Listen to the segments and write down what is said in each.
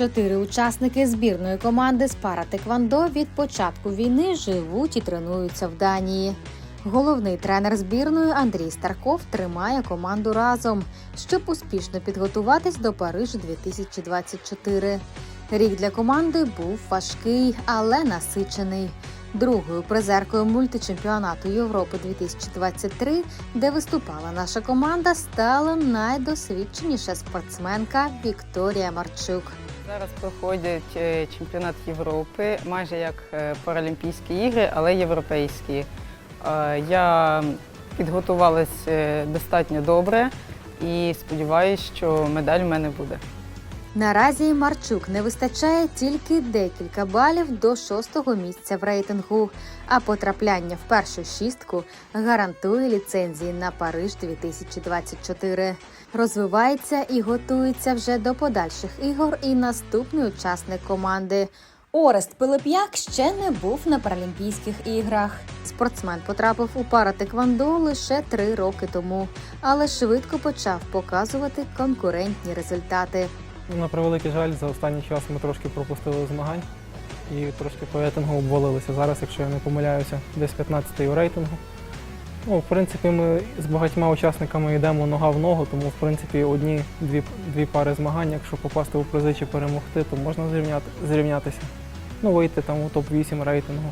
Чотири учасники збірної команди з паратеквандо від початку війни живуть і тренуються в Данії. Головний тренер збірної Андрій Старков тримає команду разом, щоб успішно підготуватись до Париж 2024. Рік для команди був важкий, але насичений. Другою призеркою мультичемпіонату Європи 2023, де виступала наша команда, стала найдосвідченіша спортсменка Вікторія Марчук. Зараз проходять е, чемпіонат Європи, майже як е, Паралімпійські ігри, але європейські. Е, Я підготувалась е, достатньо добре і сподіваюся, що медаль в мене буде. Наразі Марчук не вистачає тільки декілька балів до шостого місця в рейтингу, а потрапляння в першу шістку гарантує ліцензії на Париж 2024. Розвивається і готується вже до подальших ігор і наступний учасник команди. Орест Пилип'як ще не був на Паралімпійських іграх. Спортсмен потрапив у паратеквандо лише три роки тому, але швидко почав показувати конкурентні результати. Ну, На превеликий жаль, за останній час ми трошки пропустили змагань і трошки по рейтингу обвалилися. Зараз, якщо я не помиляюся, десь 15-й у рейтингу. Ну, в принципі, ми з багатьма учасниками йдемо нога в ногу, тому в принципі одні-дві дві пари змагань, якщо попасти у призи чи перемогти, то можна зрівняти, зрівнятися. Ну, вийти там у топ-8 рейтингу.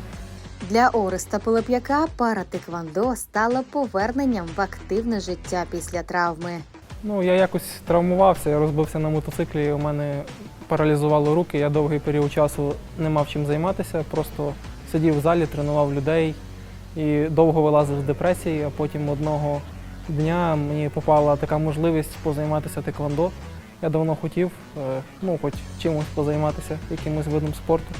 Для Ореста Пилип'яка паратеквандо стало поверненням в активне життя після травми. Ну, я якось травмувався, я розбився на мотоциклі, у мене паралізувало руки. Я довгий період часу не мав чим займатися, просто сидів в залі, тренував людей і довго вилазив з депресії, а потім одного дня мені попала така можливість позайматися теквандо. Я давно хотів, е, ну, хоч чимось позайматися, якимось видом спорту.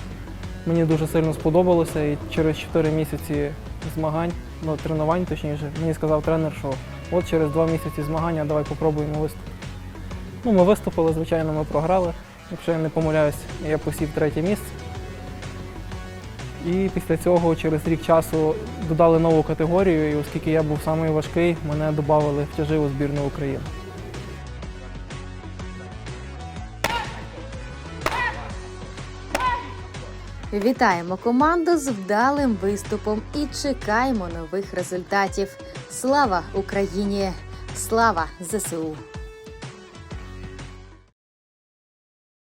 Мені дуже сильно сподобалося і через 4 місяці змагань, ну, тренувань точніше, мені сказав тренер, що от через два місяці змагання давай попробуємо виступити. Ну, ми виступили, звичайно, ми програли. Якщо я не помиляюсь, я посів третє місце. І після цього через рік часу додали нову категорію, і оскільки я був самий важкий, мене додали в тяживу збірну України. Вітаємо команду з вдалим виступом і чекаємо нових результатів. Слава Україні! Слава ЗСУ!